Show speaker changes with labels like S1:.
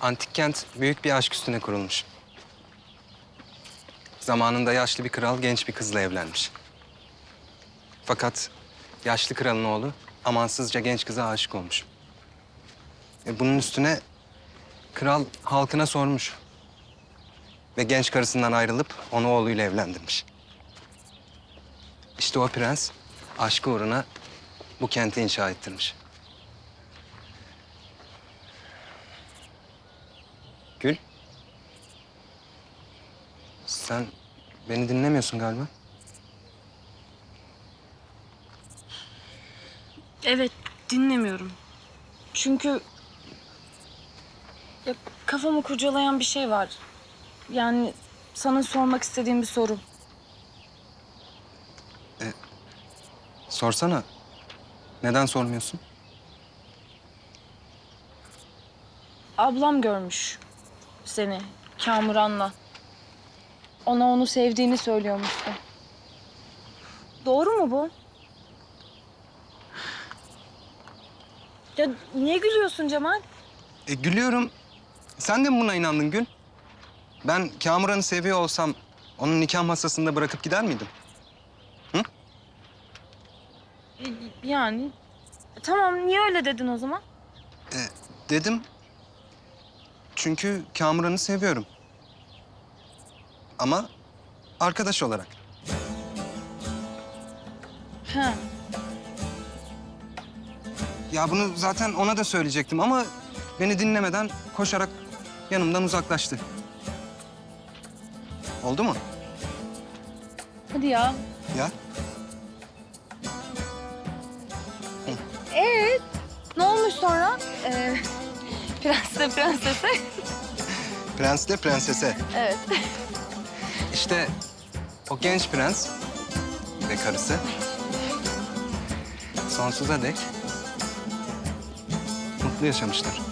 S1: Antik kent büyük bir aşk üstüne kurulmuş. Zamanında yaşlı bir kral genç bir kızla evlenmiş. Fakat yaşlı kralın oğlu amansızca genç kıza aşık olmuş. E bunun üstüne kral halkına sormuş. Ve genç karısından ayrılıp onu oğluyla evlendirmiş. İşte o prens aşkı uğruna bu kenti inşa ettirmiş. Sen beni dinlemiyorsun galiba.
S2: Evet, dinlemiyorum. Çünkü ya, kafamı kurcalayan bir şey var. Yani sana sormak istediğim bir soru.
S1: Sorsana. Neden sormuyorsun?
S2: Ablam görmüş seni Kamuran'la. Ona onu sevdiğini söylüyormuştu. Doğru mu bu? Ya niye gülüyorsun Cemal?
S1: E, gülüyorum. Sen de mi buna inandın Gül? Ben Kamuran'ı seviyor olsam onun nikah masasında bırakıp gider miydim?
S2: Yani tamam niye öyle dedin o zaman?
S1: E, dedim. Çünkü Kamuran'ı seviyorum. Ama arkadaş olarak.
S2: Ha.
S1: Ya bunu zaten ona da söyleyecektim ama beni dinlemeden koşarak yanımdan uzaklaştı. Oldu mu?
S2: Hadi ya.
S1: Ya
S2: Ee, ne olmuş sonra? Ee, prensle prensese.
S1: prensle prensese.
S2: Evet.
S1: İşte o genç prens ve karısı sonsuza dek mutlu yaşamışlar.